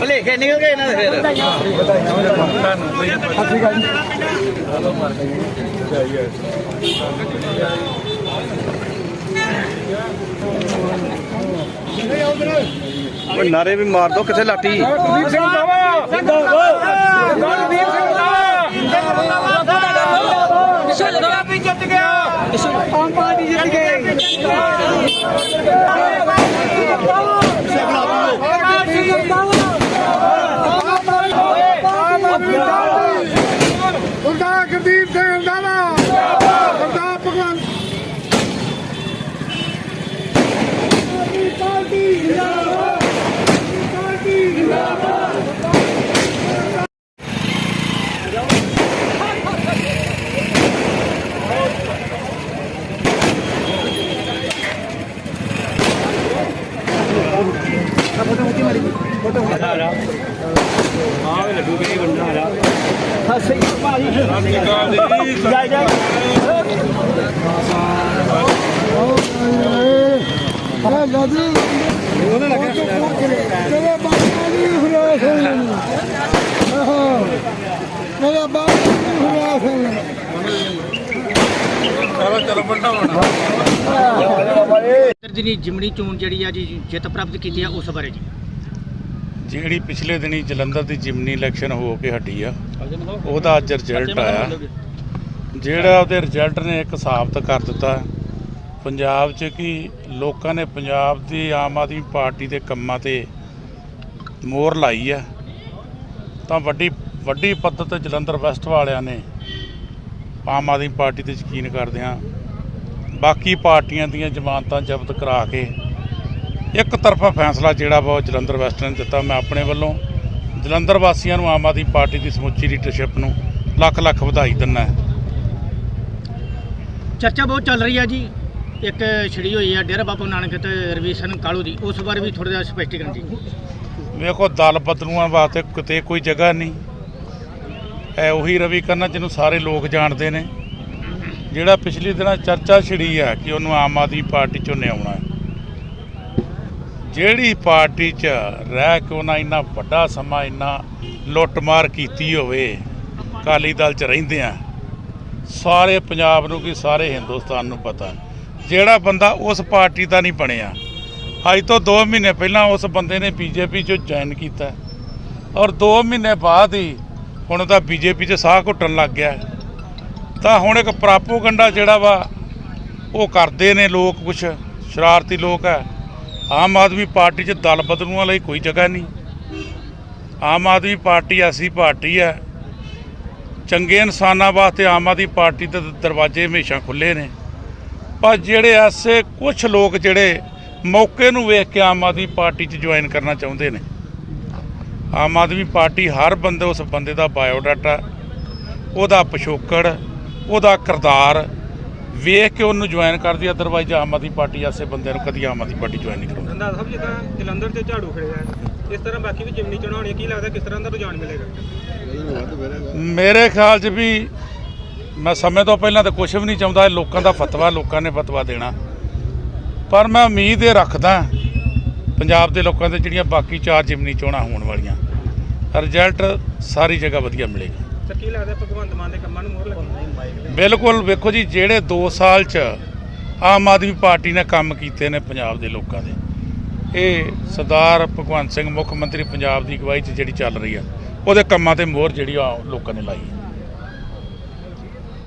भले के निकल गए ना फिर नारे भी मार दो किसे लाठी ਵੀ ਜਿੱਤ ਗਿਆ। ਆਮ ਪਾਰਟੀ ਜਿੱਤ ਗਈ ਸਰਦਾਰ ਗੁਰਦੀਪ ਸਿੰਘ ਦਾਵਾ ਸਰਦਾਰ ਭਗਵੰਤ ਪਾਰਟੀ ਜਿੰਦਾਬਾਦ ਪਾਰਟੀ ਜਿੰਦਾਬਾਦ ਅਰੇ ਦਾਦੀ ਉਹਨੇ ਲੱਗਿਆ ਤੇਰੇ ਬਾਬਾ ਜੀ ਹੁਰਾਸ ਆਹੋ ਮੇਰੇ ਬਾਬਾ ਜੀ ਹੁਰਾਸ ਦਿਨੀ ਜਿਮਣੀ ਚੋਣ ਜਿਹੜੀ ਆ ਜੀ ਜਿੱਤ ਪ੍ਰਾਪਤ ਕੀਤੀ ਆ ਉਸ ਬਾਰੇ ਜੀ ਜਿਹੜੀ ਪਿਛਲੇ ਦਿਨੀ ਜਲੰਧਰ ਦੀ ਜਿਮਨੀ ਇਲੈਕਸ਼ਨ ਹੋ ਕੇ ਹਟੀ ਆ ਉਹਦਾ ਅੱਜ ਰਿਜ਼ਲਟ ਆਇਆ। ਜਿਹੜਾ ਉਹਦੇ ਰਿਜ਼ਲਟ ਨੇ ਇੱਕ ਸਾਬਤ ਕਰ ਦਿੱਤਾ। ਪੰਜਾਬ 'ਚ ਕਿ ਲੋਕਾਂ ਨੇ ਪੰਜਾਬ ਦੀ ਆਮ ਆਦਮੀ ਪਾਰਟੀ ਦੇ ਕੰਮਾਂ ਤੇ ਮੋਹਰ ਲਾਈ ਆ ਤਾਂ ਵੱਡੀ ਵੱਡੀ ਪੱਧਰ ਤੇ ਜਲੰਧਰ ਵੈਸਟ ਵਾਲਿਆਂ ਨੇ ਆਮ ਆਦਮੀ ਪਾਰਟੀ ਤੇ ਯਕੀਨ ਕਰਦਿਆਂ ਬਾਕੀ ਪਾਰਟੀਆਂ ਦੀਆਂ ਜ਼ਮਾਨਤਾਂ ਜ਼ਬਤ ਕਰਾ ਕੇ ਇੱਕ ਤਰਫਾ ਫੈਸਲਾ ਜਿਹੜਾ ਵਾ ਉਹ ਜਲੰਧਰ ਵੈਸਟ ਨੇ ਦਿੱਤਾ ਮੈਂ ਆਪਣੇ ਵੱਲੋਂ ਜਲੰਧਰ ਵਾਸੀਆਂ ਨੂੰ ਆਮ ਆਦਮੀ ਪਾਰਟੀ ਦੀ ਸਮੁੱਚੀ ਲੀਡਰਸ਼ਿਪ ਨੂੰ ਲੱਖ ਲੱਖ ਵਧਾਈ ਦਿੰਦਾ ਚਰਚਾ ਬਹੁਤ ਚੱਲ ਰਹੀ ਆ ਜੀ। ਇੱਕ ਛੜੀ ਹੋਈ ਆ ਡੇਰਾ ਬਾਬਾ ਨਾਨਕ ਤੇ ਰਵੀਸ਼ਨ ਕਾਲੂ ਦੀ ਉਸ ਬਾਰੇ ਵੀ ਥੋੜਾ ਜਿਹਾ ਸਪਸ਼ਟੀਕਰਨ ਜੀ। ਵੇਖੋ ਦਲ ਬਦਲੂਆਂ ਵਾਸਤੇ ਕਿਤੇ ਕੋਈ ਜਗ੍ਹਾ ਨਹੀਂ। ਇਹ ਉਹੀ ਰਵੀ ਕਰਨਾ ਜਿਹਨੂੰ ਸਾਰੇ ਲੋਕ ਜਾਣਦੇ ਨੇ। ਜਿਹੜਾ ਪਿਛਲੀ ਦਿਨਾਂ ਚਰਚਾ ਛਿੜੀ ਆ ਕਿ ਉਹਨੂੰ ਆਮ ਆਦਮੀ ਪਾਰਟੀ ਚੋਂ ਆਉਣਾ ਹੈ। ਜਿਹੜੀ ਪਾਰਟੀ 'ਚ ਰਹਿ ਕੇ ਉਹਨਾਂ ਇੰਨਾ ਵੱਡਾ ਸਮਾਂ ਇੰਨਾ ਲੁੱਟਮਾਰ ਕੀਤੀ ਹੋਵੇ, ਅਕਾਲੀ ਦਲ 'ਚ ਰਹਿੰਦੇ ਆ, ਸਾਰੇ ਪੰਜਾਬ ਨੂੰ ਕੀ ਸਾਰੇ ਹਿੰਦੁਸਤਾਨ ਨੂੰ ਪਤਾ। ਜਿਹੜਾ ਬੰਦਾ ਉਸ ਪਾਰਟੀ ਦਾ ਨਹੀਂ ਬਣਿਆ। ਅੱਜ ਤੋਂ 2 ਮਹੀਨੇ ਪਹਿਲਾਂ ਉਸ ਬੰਦੇ ਨੇ ਬੀਜੇਪੀ 'ਚ ਜੁਆਇਨ ਕੀਤਾ। ਔਰ 2 ਮਹੀਨੇ ਬਾਅਦ ਹੀ ਹੁਣ ਉਹਦਾ ਬੀਜੇਪੀ 'ਚ ਸਾਹ ਘੁੱਟਣ ਲੱਗ ਗਿਆ। ਤਾਂ ਹੁਣ ਇੱਕ ਪ੍ਰਾਪੋਗੰਡਾ ਜਿਹੜਾ ਵਾ, ਉਹ ਕਰਦੇ ਨੇ ਲੋਕ ਕੁਛ, ਸ਼ਰਾਰਤੀ ਲੋਕ ਹੈ ਆਮ ਆਦਮੀ ਪਾਰਟੀ 'ਚ ਦਲ ਬਦਲੂਆਂ ਲਈ ਕੋਈ ਜਗ੍ਹਾ ਨਹੀਂ। ਆਮ ਆਦਮੀ ਪਾਰਟੀ ਐਸੀ ਪਾਰਟੀ ਹੈ। ਚੰਗੇ ਇਨਸਾਨਾਂ ਵਾਸਤੇ ਆਮ ਆਦਮੀ ਪਾਰਟੀ ਦੇ ਦਰਵਾਜ਼ੇ ਹਮੇਸ਼ਾ ਖੁੱਲੇ ਨੇ। ਪਰ ਜਿਹੜੇ ਐਸੇ ਕੁਝ ਲੋਕ ਜਿਹੜੇ ਮੌਕੇ ਨੂੰ ਵੇਖ ਕੇ ਆਮ ਆਦਮੀ ਪਾਰਟੀ 'ਚ ਜੁਆਇਨ ਕਰਨਾ ਚਾਹੁੰਦੇ ਨੇ। ਆਮ ਆਦਮੀ ਪਾਰਟੀ ਹਰ ਬੰਦੇ, ਉਸ ਬੰਦੇ ਦਾ ਬਾਇਓਡਾਟਾ ਉਹਦਾ ਪਿਛੋਕੜ, ਉਹਦਾ ਕਿਰਦਾਰ ਵੇਖ ਕੇ ਉਹਨੂੰ ਜੁਆਇਨ ਕਰਦੀ ਅਦਰਵਾਈਜ਼ ਆਮ ਆਦਮੀ ਪਾਰਟੀ ਐਸੇ ਬੰਦਿਆਂ ਨੂੰ ਕਦੀ ਆਮ ਆਦਮੀ ਪਾਰਟੀ ਜੁਆਇਨ ਨਹੀਂ ਕਰਾਉਂਦੀ। ਰੰਧਾਵਾ ਸਾਹਿਬ ਜਿੱਦਾਂ ਜਲੰਧਰ 'ਚ ਝਾੜੂ ਖੜਿਆ ਹੈ ਇਸ ਤਰ੍ਹਾਂ ਬਾਕੀ ਵੀ ਜਿਮਨੀ ਚੋਣਾਂ ਹੋਣੀਆਂ ਕੀ ਲੱਗਦਾ ਕਿਸ ਤਰ੍ਹਾਂ ਦਾ ਰੁਝਾਨ ਮਿਲੇਗਾ? ਮੇਰੇ ਖਿਆਲ 'ਚ ਵੀ ਮੈਂ ਸਮੇਂ ਤੋਂ ਪਹਿਲਾਂ ਤਾਂ ਕੁਝ ਵੀ ਨਹੀਂ ਚਾਹੁੰਦਾ ਇਹ ਲੋਕਾਂ ਦਾ ਫਤਵਾ ਲੋਕਾਂ ਨੇ ਫਤਵਾ ਦੇਣਾ। ਪਰ ਮੈਂ ਉਮੀਦ ਇਹ ਰੱਖਦਾ ਪੰਜਾਬ ਦੇ ਲੋਕਾਂ ਦੇ ਜਿਹੜੀਆਂ ਬਾਕੀ ਚਾਰ ਜਿਮਨੀ ਚੋਣਾਂ ਹੋਣ ਵਾਲੀਆਂ ਰਿਜ਼ਲਟ ਸਾਰੀ ਜਗ੍ਹਾ ਵਧੀਆ ਮਿਲੇਗਾ। ਸਰ ਕੀ ਲੱਗਦਾ ਭਗਵੰਤ ਮਾਨ ਦੇ ਕੰਮਾਂ ਨੂੰ ਮੋਹਰ ਲੱਗੀ? ਬਿਲਕੁਲ, ਵੇਖੋ ਜੀ, ਜਿਹੜੇ 2 ਸਾਲ 'ਚ ਆਮ ਆਦਮੀ ਪਾਰਟੀ ਨੇ ਕੰਮ ਕੀਤੇ ਨੇ ਪੰਜਾਬ ਦੇ ਲੋਕਾਂ ਦੇ, ਇਹ ਸਰਦਾਰ ਭਗਵੰਤ ਸਿੰਘ ਮੁੱਖ ਮੰਤਰੀ ਪੰਜਾਬ ਦੀ ਅਗਵਾਈ 'ਚ ਜਿਹੜੀ ਚੱਲ ਰਹੀ ਆ, ਉਹਦੇ ਕੰਮਾਂ ਤੇ ਮੋਹਰ ਜਿਹੜੀ ਆ ਲੋਕਾਂ ਨੇ ਲਾਈ ਹੈ